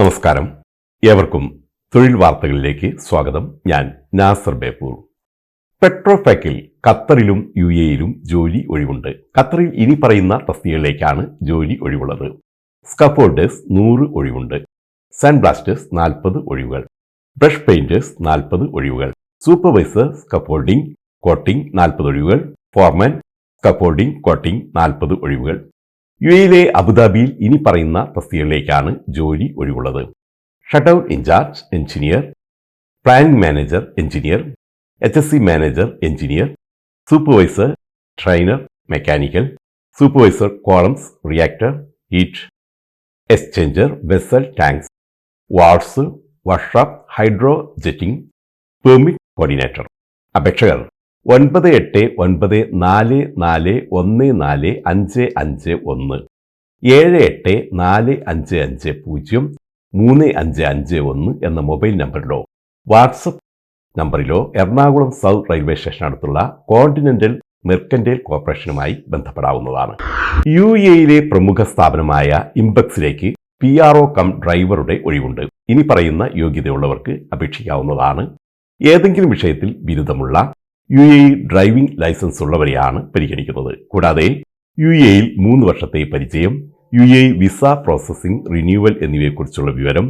നമസ്കാരം. ഏവർക്കും തൊഴിൽ വാർത്തകളിലേക്ക് സ്വാഗതം. ഞാൻ നാസർ ബേപ്പൂർ. പെട്രോഫാക്കിൽ ഖത്തറിലും യു എയിലും ജോലി ഒഴിവുണ്ട്. ഖത്തറിൽ ഇനി പറയുന്ന തസ്തികകളിലേക്കാണ് ജോലി ഒഴിവുള്ളത്. സ്കഫോൾഡേഴ്സ് നൂറ് ഒഴിവുണ്ട്. സാൻഡ് ബ്ലാസ്റ്റേഴ്സ് നാൽപ്പത് ഒഴിവുകൾ. ബ്രഷ് പെയിന്റേഴ്സ് നാൽപ്പത് ഒഴിവുകൾ. സൂപ്പർവൈസർ സ്കഫോൾഡിംഗ് കോട്ടിംഗ് നാൽപ്പത് ഒഴിവുകൾ. ഫോർമാൻ സ്കഫോൾഡിംഗ് കോട്ടിംഗ് നാൽപ്പത് ഒഴിവുകൾ. യു എയിലെ അബുദാബിയിൽ ഇനി പറയുന്ന തസ്തികളിലേക്കാണ് ജോലി ഒഴിവുള്ളത്. Shut out incharge engineer planning manager engineer H S C manager engineer supervisor trainer mechanical supervisor columns reactor heat exchanger vessel tanks walls workshop hydro jetting permit coordinator അപേക്ഷകർ ഒൻപത് എട്ട് ഒൻപത് നാല് നാല് ഒന്ന് നാല് അഞ്ച് അഞ്ച് ഒന്ന്. ഏഴ് എട്ട് നാല് അഞ്ച് അഞ്ച് പൂജ്യം മൂന്ന് അഞ്ച് അഞ്ച് ഒന്ന് എന്ന മൊബൈൽ നമ്പറിലോ വാട്സപ്പ് നമ്പറിലോ എറണാകുളം സൗത്ത് റെയിൽവേ സ്റ്റേഷൻ അടുത്തുള്ള കോണ്ടിനെന്റൽ മെർക്കന്റൈൽ കോർപ്പറേഷനുമായി ബന്ധപ്പെടാവുന്നതാണ്. യു എയിലെ പ്രമുഖ സ്ഥാപനമായ ഇംബക്സിലേക്ക് പി ആർ ഒ കം ഡ്രൈവറുടെ ഒഴിവുണ്ട്. ഇനി പറയുന്ന യോഗ്യതയുള്ളവർക്ക് അപേക്ഷിക്കാവുന്നതാണ്. ഏതെങ്കിലും വിഷയത്തിൽ ബിരുദമുള്ള യു എ ഡ്രൈവിംഗ് ലൈസൻസ് ഉള്ളവരെയാണ് പരിഗണിക്കുന്നത്. കൂടാതെ യു എയിൽ മൂന്ന് വർഷത്തെ പരിചയം U A visa processing renewal എന്നിവയെക്കുറിച്ചുള്ള വിവരം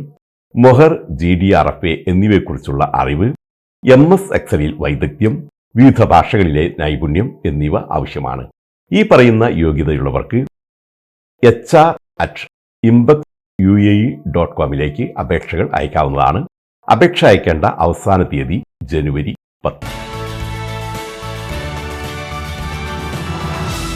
MOHRE G D R F A എന്നിവയെക്കുറിച്ചുള്ള അറിവ് എം എസ് എക്സലിൽ വൈദഗ്ധ്യം വിവിധ ഭാഷകളിലെ നൈപുണ്യം എന്നിവ ആവശ്യമാണ്. ഈ പറയുന്ന യോഗ്യതയുള്ളവർക്ക് H R at Imbak U A dot കോമിലേക്ക് അപേക്ഷകൾ അയക്കാവുന്നതാണ്. അപേക്ഷ അയക്കേണ്ട അവസാന തീയതി ജനുവരി പത്ത്.